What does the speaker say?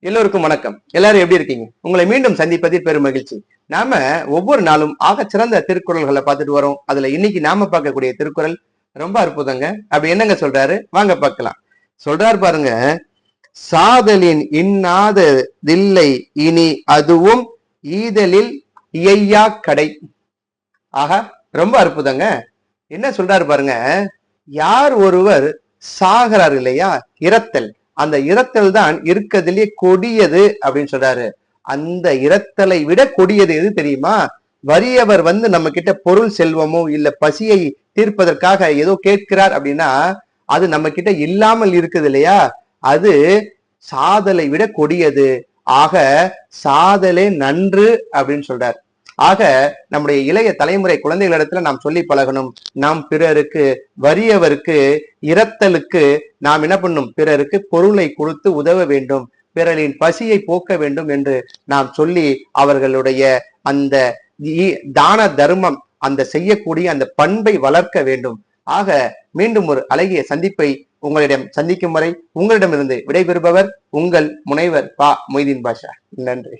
எல்லோருக்கும் வணக்கம். எல்லாரும் எப்படி இருக்கீங்க? உங்களை மீண்டும் சந்திப்பதில் பெரும் மகிழ்ச்சி. நாம ஒவ்வொரு நாளும் ஆக சிறந்த திருக்குறள்களை பார்த்துட்டு வரோம். அதுல இன்னைக்கு நாம பார்க்கக்கூடிய திருக்குறள் ரொம்ப அற்புதங்க. அப்படி என்னங்க சொல்றாரு? வாங்க பார்க்கலாம். சொல்றாரு பாருங்க. சாதலின் இன்னாத தில்லை இனி அதுவும் ஈதலில் இயையா கடை. ஆக ரொம்ப அற்புதங்க. என்ன சொல்றாரு பாருங்க? யார் ஒருவர் சாகிறார் இல்லையா? இரத்தல். அந்த இரத்தல் தான் இருக்கதிலே கொடியது அப்படின்னு சொல்றாரு. அந்த இரத்தலை விட கொடியது எது தெரியுமா? வறியவர் வந்து நம்ம கிட்ட பொருள் செல்வமோ இல்ல பசியை தீர்ப்பதற்காக ஏதோ கேட்கிறார் அப்படின்னா அது நம்ம கிட்ட இல்லாமல் இருக்குது இல்லையா? அது சாதலை விட கொடியது. ஆக சாதலே நன்று அப்படின்னு சொல்றார். ஆக நம்முடைய இளைய தலைமுறை குழந்தைகளிடத்துல நாம் சொல்லி பழகணும். நாம் பிறருக்கு வறியவருக்கு இரத்தலுக்கு நாம் என்ன பண்ணும்? பிறருக்கு பொருளை கொடுத்து உதவ வேண்டும். பிறரின் பசியை போக்க வேண்டும் என்று நாம் சொல்லி அவர்களுடைய அந்த தான தர்மம் அந்த செய்யக்கூடிய அந்த பண்பை வளர்க்க வேண்டும். ஆக மீண்டும் ஒரு அழகிய சந்திப்பை உங்களிடம் சந்திக்கும் வரை உங்களிடமிருந்து விடைபெறுபவர் உங்கள் முனைவர் பா. மொய்தீன் பாஷா. நன்றி.